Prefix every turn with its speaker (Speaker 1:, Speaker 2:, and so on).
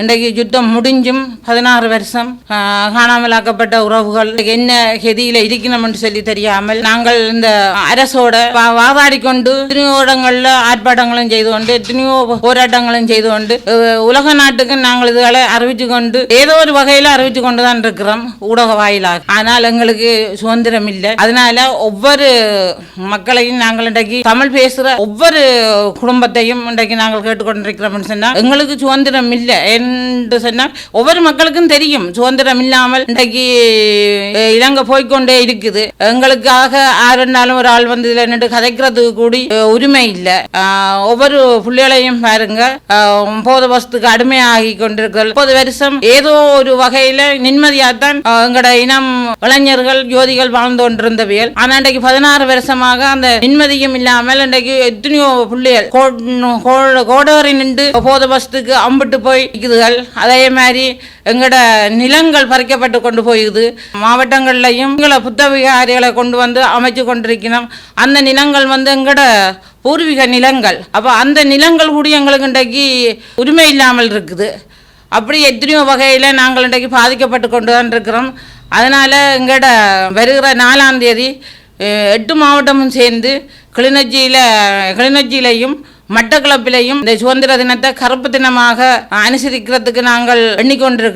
Speaker 1: இன்றைக்கு யுத்தம் முடிஞ்சும் பதினாறு வருஷம் காணாமலாக்கப்பட்ட உறவுகள். என்ன கெதியில இருக்கணும் என்று சொல்லி தெரியாமல் நாங்கள் இந்த அரசோட வாதாடி கொண்டு எத்தனையோ இடங்கள்ல ஆர்ப்பாட்டங்களும் செய்து கொண்டு எத்தனையோ போராட்டங்களும் செய்து கொண்டு உலக நாட்டுக்கு நாங்கள் இதுகளை அறிவிச்சு கொண்டு ஏதோ ஒரு வகையில அறிவிச்சு கொண்டு தான் இருக்கிறோம் ஊடக வாயிலாக. ஆனால் எங்களுக்கு சுதந்திரம் இல்லை. அதனால ஒவ்வொரு மக்களையும் நாங்கள் இன்றைக்கு தமிழ் பேசுகிற ஒவ்வொரு குடும்பத்தையும் இன்றைக்கு நாங்கள் கேட்டுக்கொண்டிருக்கிறோம் சொன்னால் எங்களுக்கு சுதந்திரம் இல்லை. என்று சொன்னால் ஒவ்வொரு மக்களுக்கும் தெரியும். சுதந்திரம் இல்லாமல் இன்றைக்கு இலங்கை போய்க்கொண்டே இருக்குது. எங்களுக்காக ஆறுனாலும் ஒரு ஆள் வந்து இதில் நின்று கதைக்கிறதுக்கு கூடி உரிமை இல்லை. ஒவ்வொரு பிள்ளைகளையும் பாருங்க. ஆஹ், போத வசத்துக்கு அடிமையாகி கொண்டிருக்கிறது. முப்பது வருஷம் ஏதோ ஒரு வகையில நிம்மதியாகத்தான் எங்களோட இனம் இளைஞர்கள் ஜோதிகள் வாழ்ந்து கொண்டிருந்தவியல் ஆனா இன்றைக்கு பதினாறு வருஷமாக அந்த நிம்மதியும் இல்லாமல் இன்றைக்கு எத்தனையோ பிள்ளைகள் கோடோரை கோடோரி நின்று போத வசத்துக்கு அம்பிட்டு போய் இருக்குதுகள் அதே மாதிரி எங்களோட நிலங்கள் பறிக்கப்பட்டு கொண்டு போயுது. மாவட்டங்கள்லையும் எங்களை புத்தவிகாரிகளை கொண்டு வந்து அமைச்சு கொண்டிருக்கிறோம். அந்த நிலங்கள் வந்து எங்களோட பூர்வீக நிலங்கள். அப்போ அந்த நிலங்கள் கூட எங்களுக்கு இன்றைக்கு உரிமை இல்லாமல் இருக்குது. அப்படி எத்தனையோ வகையில் நாங்கள் இன்றைக்கு பாதிக்கப்பட்டு கொண்டு தான் இருக்கிறோம். அதனால் எங்களோட வருகிற நாலாம் தேதி எட்டு மாவட்டமும் சேர்ந்து கிளிநொச்சியில் கிளிநொச்சியிலையும் மட்டக்களப்பிலையும் இந்த சுதந்திர தினத்தை கருப்பு தினமாக அனுசரிக்கிறதுக்கு நாங்கள் எண்ணிக்கொண்டிருக்கிறோம்.